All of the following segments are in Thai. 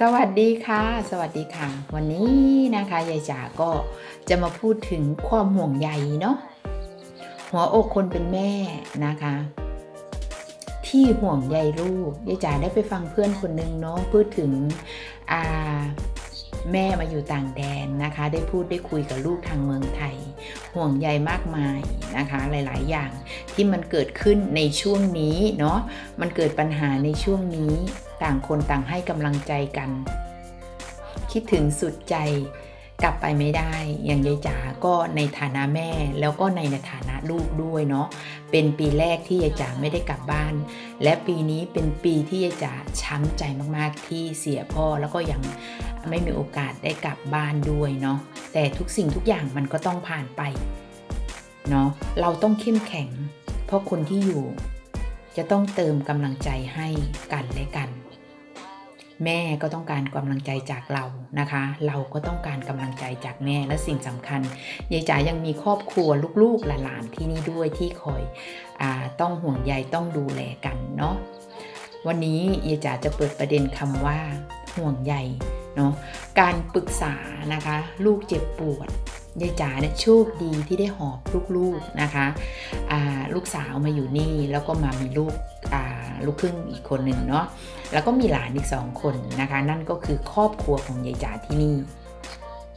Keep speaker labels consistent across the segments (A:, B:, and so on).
A: สวัสดีค่ะ สวัสดีค่ะ วันนี้นะคะยายจ๋าก็จะมาพูดถึงความห่วงใยเนาะหัวอกคนเป็นแม่นะคะ ที่ห่วงใยลูกยายจ๋าได้ไปฟังเพื่อนคนหนึ่งเนาะพูดถึงอ่าแม่มาอยู่ต่างแดนนะคะ ได้พูดได้คุยกับลูกทางเมืองไทย ห่วงใยมากมายนะคะ หลาย ๆ อย่างที่มันเกิดขึ้นในช่วงนี้เนาะมันเกิดปัญหาในช่วงนี้ ต่างคนต่างให้กำลังใจกัน คิดถึงสุดใจกลับไปไม่ได้อย่างยายจ๋าก็ในฐานะแม่ แล้วก็ในฐานะลูกด้วยเนาะเป็นปีแรกที่ยายจ๋าไม่ได้กลับบ้าน และปีนี้เป็นปีที่ยายจ๋าช้ำใจมากๆที่เสียพ่อแล้วก็ยังไม่มีโอกาสได้กลับบ้านด้วยเนาะแต่ทุกสิ่งทุกอย่างมันก็ต้องผ่านไปเนาะเราต้องเข้มแข็ง เพราะคนที่อยู่ จะต้องเติมกำลังใจให้กันและกัน แม่ก็ต้องการกำลังใจจากเรานะคะ เราก็ต้องการกำลังใจจากแม่และสิ่งสำคัญยายจ๋ายังมีครอบครัวลูกๆหลานๆที่นี่ด้วยที่คอยอต้องห่วงใยต้องดูแลกันเนาะวันนี้ยายจ๋าจะเปิดประเด็นคำว่า ห่วงใยเนาะการปรึกษานะคะ ลูกเจ็บปวดยายจ๋าเนี่ยโชคดีที่ได้หอบลูกๆนะคะลูกสาวมาอยู่นี่แล้วก็มามีลูกอ่า ลูกครึ่งอีกคนหนึ่งเนาะแล้วก็มีหลานอีกสองคนนะคะ นั่นก็คือครอบครัวของยายจ๋าที่นี่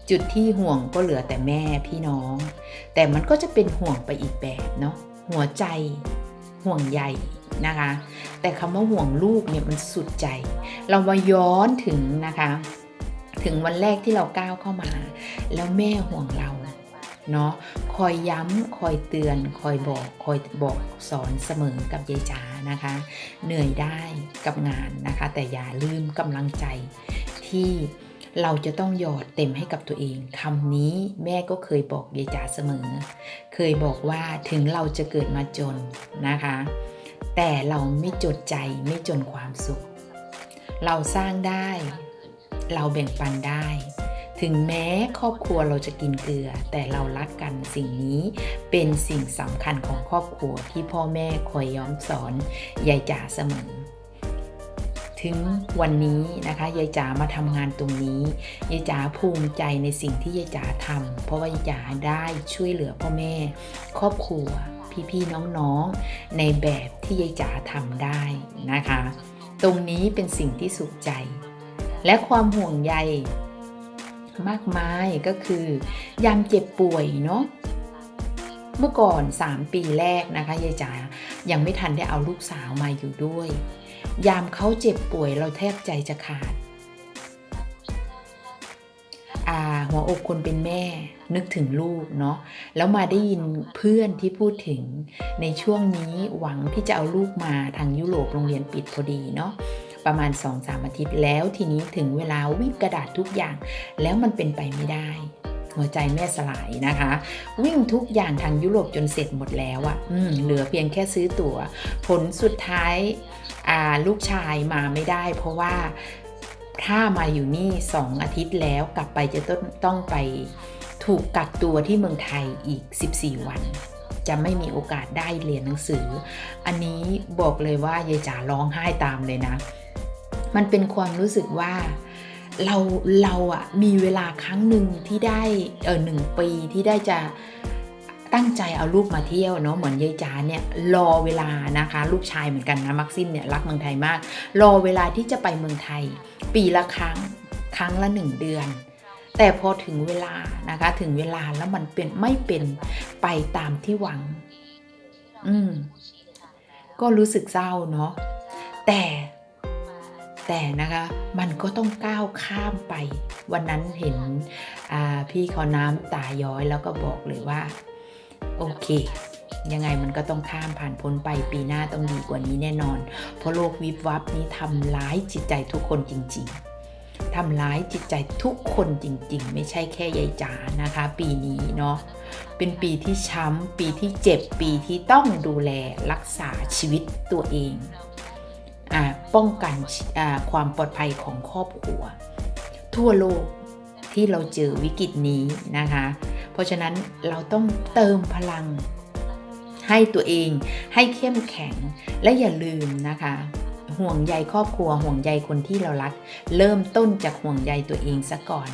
A: จุดที่ห่วงก็เหลือแต่แม่พี่น้อง แต่มันก็จะเป็นห่วงไปอีกแบบเนาะหัวใจห่วงใยนะคะ แต่คำว่าห่วงลูกเนี่ยมันสุดใจ เรามาย้อนถึงนะคะ ถึงวันแรกที่เราก้าวเข้ามา แล้วแม่ห่วงเรา เนาะคอยย้ำคอยเตือน คอยบอกคอยบอกสอนเสมอกับยายจ๋านะคะ เหนื่อยได้กับงานนะคะ แต่อย่าลืมกำลังใจที่เราจะต้องหยอดเต็มให้กับตัวเองคำนี้แม่ก็เคยบอกยายจ๋าเสมอ เคยบอกว่าถึงเราจะเกิดมาจนนะคะ แต่เราไม่จดใจไม่จนความสุข เราสร้างได้ เราแบ่งปันได้ ถึงแม้ครอบครัวเราจะกินเกลือ แต่เรารักกันสิ่งนี้เป็นสิ่งสำคัญของครอบครัวที่พ่อแม่คอยย้อมสอนยายจ๋าเสมอ ถึงวันนี้นะคะยายจ๋ามาทำงานตรงนี้ยายจ๋าภูมิใจในสิ่งที่ยายจ๋าทำเพราะว่ายายจ๋าได้ช่วยเหลือพ่อแม่ ครอบครัวพี่ๆน้องๆ ในแบบที่ยายจ๋าทำได้นะคะ ตรงนี้เป็นสิ่งที่สุขใจ และความห่วงใย มากมายก็คือยามเจ็บป่วยเนาะเมื่อก่อน 3 ปีแรกนะคะยายจ๋ายังไม่ทันได้เอาลูกสาวมาอยู่ด้วย ยามเขาเจ็บป่วยเราแทบใจจะขาดอาหัวอกคนเป็นแม่นึกถึงลูกเนาะแล้วมาได้ยินเพื่อนที่พูดถึงในช่วงนี้หวังที่จะเอาลูกมาทางยุโรปโรงเรียนปิดพอดีเนาะ ประมาณ 2-3 อาทิตย์ แล้วทีนี้ถึงเวลาวิ่งกระดาษทุกอย่าง แล้วมันเป็นไปไม่ได้ หัวใจแม่สลายนะคะ วิ่งทุกอย่างทางยุโรปจนเสร็จหมดแล้วอะ่ะเหลือเพียงแค่ซื้อตัว๋ว ผลสุดท้ายาลูกชายมาไม่ได้ เพราะว่าถ้ามาอยู่นี่ 2 อาทิตย์แล้วกลับไปจะต้องต้องไปถูกกักตัวที่เมืองไทยอีก 14 วัน จะไม่มีโอกาสได้เรียนหนังสือ อันนี้บอกเลยว่ายายจ๋าร้องไห้ตามเลยนะ มันเป็นความรู้สึกว่าเราเราอะมีเวลาครั้งหนึ่งที่ได้เออหนึ่งปีที่ได้จะตั้งใจเอาลูกมาเที่ยวเนาะเหมือนยายจ๋าเนี่ยรอเวลานะคะ ลูกชายเหมือนกันนะมักซิมเนี่ยรักเมืองไทยมาก รอเวลาที่จะไปเมืองไทย ปีละครั้งครั้งละหนึ่งเดือน แต่พอถึงเวลานะคะถึงเวลาแล้วมันเป็นไม่เป็นไปตามที่หวัง อืมก็รู้สึกเศร้าเนาะแต่ แต่นะคะมันก็ต้องก้าวข้ามไป วันนั้นเห็นพี่เขาน้ำตาย้อยแล้วก็บอกเลยว่า โอเค ยังไงมันก็ต้องข้ามผ่านพ้นไปปีหน้าต้องดีกว่านี้แน่นอน เพราะโลกวิบวับนี้ทำร้ายจิตใจทุกคนจริง ๆทำร้ายจิตใจทุกคนจริงๆ ไม่ใช่แค่ยายจ๋านะคะ ปีนี้เนาะเป็นปีที่ช้ำ ปีที่เจ็บ ปีที่ต้องดูแลรักษาชีวิตตัวเอง ป้องกันความปลอดภัยของครอบครัว ทั่วโลกที่เราเจอวิกฤตนี้นะคะ เพราะฉะนั้นเราต้องเติมพลังให้ตัวเองให้เข้มแข็งและอย่าลืมนะคะ ห่วงใยครอบครัวห่วงใยคนที่เรารัก เริ่มต้นจากห่วงใยตัวเองซะก่อน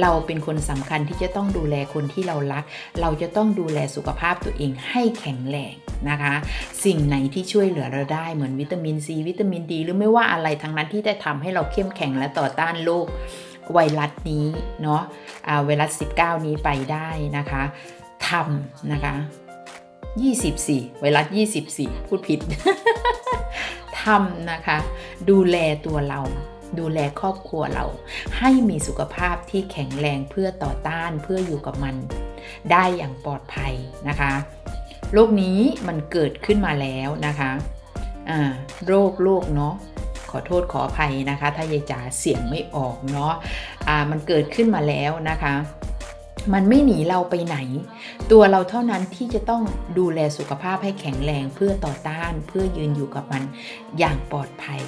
A: เราเป็นคนสำคัญที่จะต้องดูแลคนที่เรารัก เราจะต้องดูแลสุขภาพตัวเองให้แข็งแรงนะคะ สิ่งไหนที่ช่วยเหลือเราได้เหมือนวิตามินซีวิตามินดี หรือไม่ว่าอะไรทั้งนั้นที่จะทำให้เราเข้มแข็งและต่อต้านโรคไวรัสนี้เนาะอ่าไวรัส 19 นี้ไปได้นะคะทำนะคะ 24 ไวรัส 24 พูดผิดทำนะคะ ดูแลตัวเรา ดูแลครอบครัวเรา ให้มีสุขภาพที่แข็งแรงเพื่อต่อต้านเพื่ออยู่กับมัน ได้อย่างปลอดภัยนะคะโรคนี้มันเกิดขึ้นมาแล้วนะคะอ่าโรคโรคเนาะขอโทษขออภัยนะคะ ถ้ายายจ๋าเสียงไม่ออกเนาะอ่ามันเกิดขึ้นมาแล้วนะคะ มันไม่หนีเราไปไหน ตัวเราเท่านั้นที่จะต้องดูแลสุขภาพให้แข็งแรงเพื่อต่อต้านเพื่อยืนอยู่กับมันอย่างปลอดภัย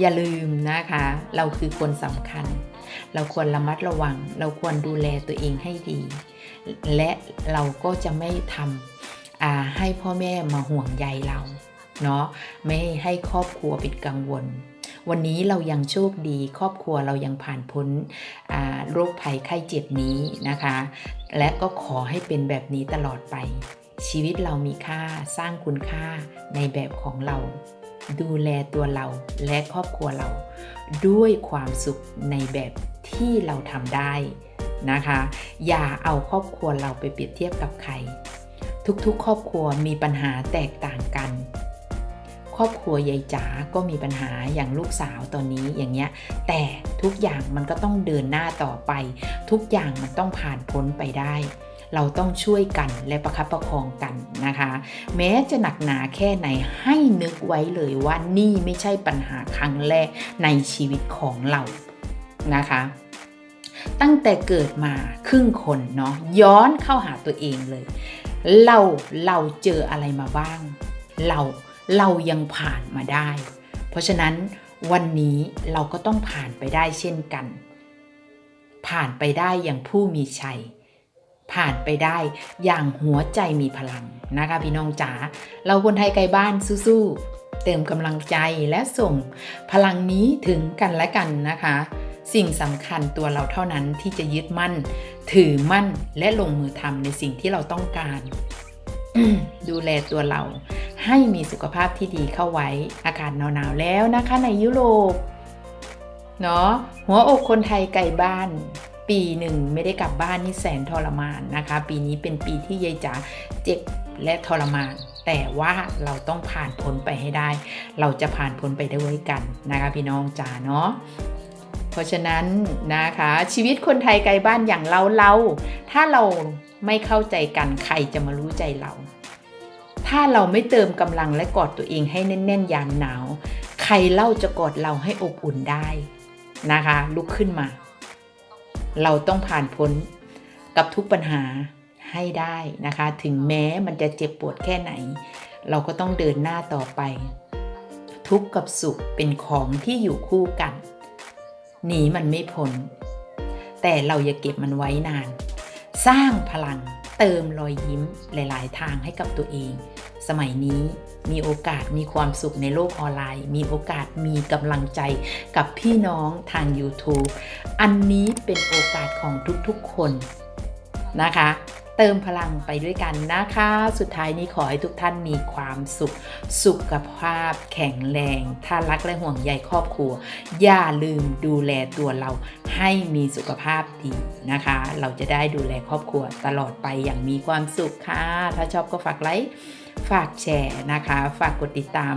A: อย่าลืมนะคะ เราคือคนสำคัญ เราควรระมัดระวัง เราควรดูแลตัวเองให้ดี และเราก็จะไม่ทำให้พ่อแม่มาห่วงใยเราเนาะไม่ให้ครอบครัวเป็นกังวล วันนี้เรายังโชคดี ครอบครัวเรายังผ่านพ้นโรคภัยไข้เจ็บนี้นะคะ และก็ขอให้เป็นแบบนี้ตลอดไป ชีวิตเรามีค่าสร้างคุณค่าในแบบของเรา ดูแลตัวเราและครอบครัวเรา ด้วยความสุขในแบบที่เราทำได้นะคะ อย่าเอาครอบครัวเราไปเปรียบเทียบกับใคร ทุกๆ ครอบครัวมีปัญหาแตกต่างกัน ครอบครัวยายจ๋าก็มีปัญหาอย่างลูกสาวตอนนี้อย่างเงี้ย แต่ทุกอย่างมันก็ต้องเดินหน้าต่อไป ทุกอย่างมันต้องผ่านพ้นไปได้ เราต้องช่วยกันและประคับประคองกันนะคะ แม้จะหนักหนาแค่ไหนให้นึกไว้เลยว่านี่ไม่ใช่ปัญหาครั้งแรกในชีวิตของเรานะคะตั้งแต่เกิดมาครึ่งคนเนาะย้อนเข้าหาตัวเองเลย เราเราเจออะไรมาบ้าง เราเรายังผ่านมาได้ เพราะฉะนั้นวันนี้เราก็ต้องผ่านไปได้เช่นกัน ผ่านไปได้อย่างผู้มีชัย ผ่านไปได้อย่างหัวใจมีพลังนะคะพี่น้องจ๋าเราคนไทยไกลบ้านสู้ๆเติมกำลังใจและส่งพลังนี้ถึงกันและกันนะคะ สิ่งสำคัญตัวเราเท่านั้นที่จะยึดมั่น ถือมั่นและลงมือทำในสิ่งที่เราต้องการ ดูแลตัวเรา ให้มีสุขภาพที่ดีเข้าไว้อากาศหนาวๆแล้วนะคะในยุโรปเนาะหัวอกคนไทยไกลบ้าน ปีหนึ่งไม่ได้กลับบ้านนี่แสนทรมานนะคะ ปีนี้เป็นปีที่ยายจ๋าเจ็บและทรมาน แต่ว่าเราต้องผ่านพ้นไปให้ได้ เราจะผ่านพ้นไปได้ไว้กันนะคะพี่น้องจ๋าเนาะเพราะฉะนั้นนะคะชีวิตคนไทยไกลบ้านอย่างเราเราถ้าเราไม่เข้าใจกันใครจะมารู้ใจเรา ถ้าเราไม่เติมกำลังและกอดตัวเองให้แน่นๆยามหนาว ใครเล่าจะกอดเราให้อบอุ่นได้นะคะ ลุกขึ้นมา เราต้องผ่านพ้นกับทุกปัญหาให้ได้นะคะ ถึงแม้มันจะเจ็บปวดแค่ไหน เราก็ต้องเดินหน้าต่อไป ทุกข์กับสุขเป็นของที่อยู่คู่กัน หนีมันไม่พ้น แต่เราอย่าเก็บมันไว้นาน สร้างพลังเติมรอยยิ้มหลาย ๆ ทางให้กับตัวเอง สมัยนี้ มีโอกาสมีความสุขในโลกออนไลน์ มีโอกาสมีกำลังใจกับพี่น้องทาง YouTube อันนี้เป็นโอกาสของทุกๆคนนะคะ เติมพลังไปด้วยกันนะคะ สุดท้ายนี้ขอให้ทุกท่านมีความสุข สุขภาพแข็งแรง ถ้ารักและห่วงใยครอบครัว อย่าลืมดูแลตัวเราให้มีสุขภาพดีนะคะ เราจะได้ดูแลครอบครัวตลอดไปอย่างมีความสุขค่ะ ถ้าชอบก็ฝากไลค์ ฝากแชร์นะคะ ฝากกดติดตาม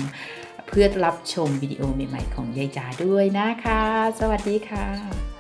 A: เพื่อรับชมวิดีโอใหม่ ๆ ของยายจ๋าด้วยนะคะ สวัสดีค่ะ